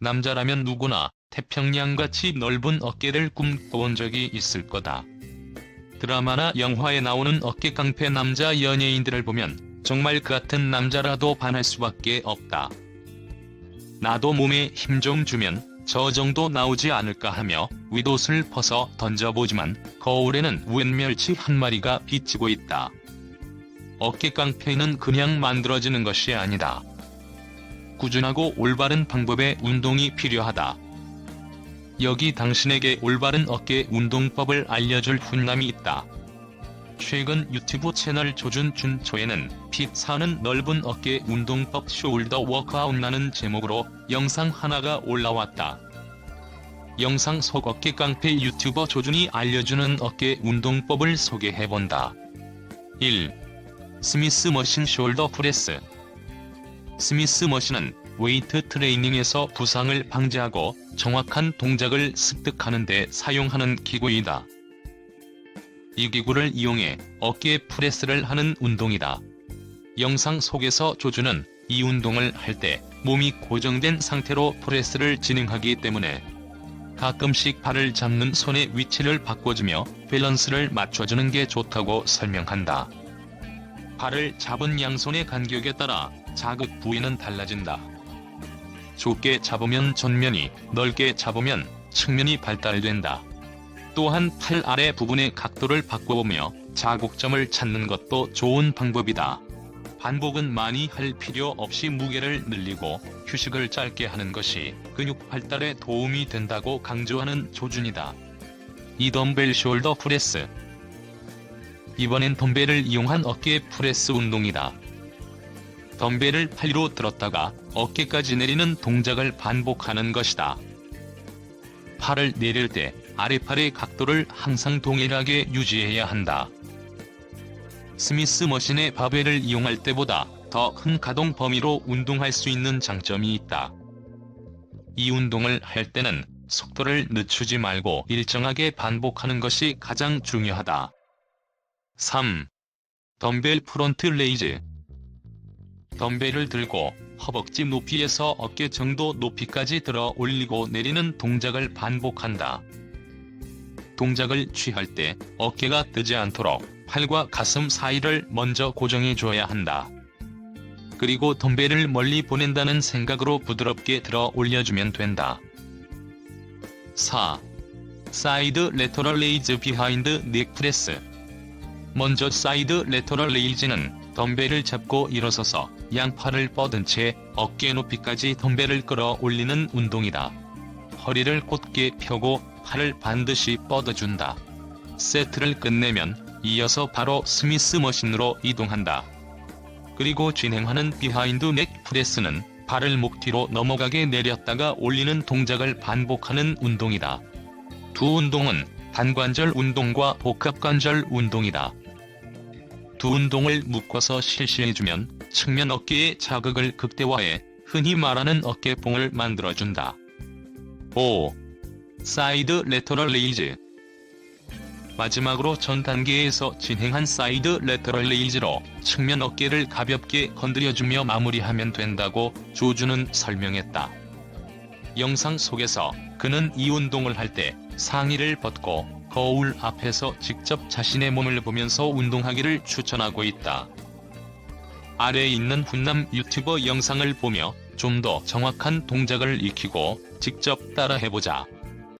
남자라면 누구나 태평양같이 넓은 어깨를 꿈꿔본 적이 있을 거다. 드라마나 영화에 나오는 어깨 깡패 남자 연예인들을 보면 정말 그 같은 남자라도 반할 수밖에 없다. 나도 몸에 힘 좀 주면 저 정도 나오지 않을까 하며 윗옷을 벗어 던져보지만 거울에는 웬 멸치 한 마리가 비치고 있다. 어깨 깡패는 그냥 만들어지는 것이 아니다. 꾸준하고 올바른 방법의 운동이 필요하다. 여기 당신에게 올바른 어깨 운동법을 알려줄 훈남이 있다. 최근 유튜브 채널 조준 준 초에는 핏 사는 넓은 어깨 운동법 숄더 워크아웃라는 제목으로 영상 하나가 올라왔다. 영상 속 어깨 깡패 유튜버 조준이 알려주는 어깨 운동법을 소개해본다. 1. 스미스 머신 숄더 프레스 스미스 머신은 웨이트 트레이닝에서 부상을 방지하고 정확한 동작을 습득하는 데 사용하는 기구이다. 이 기구를 이용해 어깨 프레스를 하는 운동이다. 영상 속에서 조주는 이 운동을 할 때 몸이 고정된 상태로 프레스를 진행하기 때문에 가끔씩 발을 잡는 손의 위치를 바꿔주며 밸런스를 맞춰주는 게 좋다고 설명한다. 발을 잡은 양손의 간격에 따라 자극 부위는 달라진다. 좁게 잡으면 전면이, 넓게 잡으면 측면이 발달된다. 또한 팔 아래 부분의 각도를 바꿔보며 자국점을 찾는 것도 좋은 방법이다. 반복은 많이 할 필요 없이 무게를 늘리고 휴식을 짧게 하는 것이 근육 발달에 도움이 된다고 강조하는 조준이다. 이 덤벨 숄더 프레스 이번엔 덤벨을 이용한 어깨 프레스 운동이다. 덤벨을 팔 위로 들었다가 어깨까지 내리는 동작을 반복하는 것이다. 팔을 내릴 때 아래팔의 각도를 항상 동일하게 유지해야 한다. 스미스 머신의 바벨을 이용할 때보다 더 큰 가동 범위로 운동할 수 있는 장점이 있다. 이 운동을 할 때는 속도를 늦추지 말고 일정하게 반복하는 것이 가장 중요하다. 3. 덤벨 프론트 레이즈 덤벨을 들고 허벅지 높이에서 어깨 정도 높이까지 들어 올리고 내리는 동작을 반복한다. 동작을 취할 때 어깨가 뜨지 않도록 팔과 가슴 사이를 먼저 고정해 줘야 한다. 그리고 덤벨을 멀리 보낸다는 생각으로 부드럽게 들어 올려주면 된다. 4. 사이드 레터럴 레이즈 비하인드 넥 프레스 먼저 사이드 레터럴 레이즈는 덤벨을 잡고 일어서서 양팔을 뻗은 채 어깨 높이까지 덤벨을 끌어 올리는 운동이다. 허리를 곧게 펴고 팔을 반드시 뻗어준다. 세트를 끝내면 이어서 바로 스미스 머신으로 이동한다. 그리고 진행하는 비하인드 넥 프레스는 발을 목 뒤로 넘어가게 내렸다가 올리는 동작을 반복하는 운동이다. 두 운동은 단관절 운동과 복합관절 운동이다. 두 운동을 묶어서 실시해주면 측면 어깨의 자극을 극대화해 흔히 말하는 어깨뽕을 만들어준다. 5. 사이드 레터럴 레이즈 마지막으로 전 단계에서 진행한 사이드 레터럴 레이즈로 측면 어깨를 가볍게 건드려주며 마무리하면 된다고 조주는 설명했다. 영상 속에서 그는 이 운동을 할 때 상의를 벗고 거울 앞에서 직접 자신의 몸을 보면서 운동하기를 추천하고 있다. 아래에 있는 훈남 유튜버 영상을 보며 좀 더 정확한 동작을 익히고 직접 따라해보자.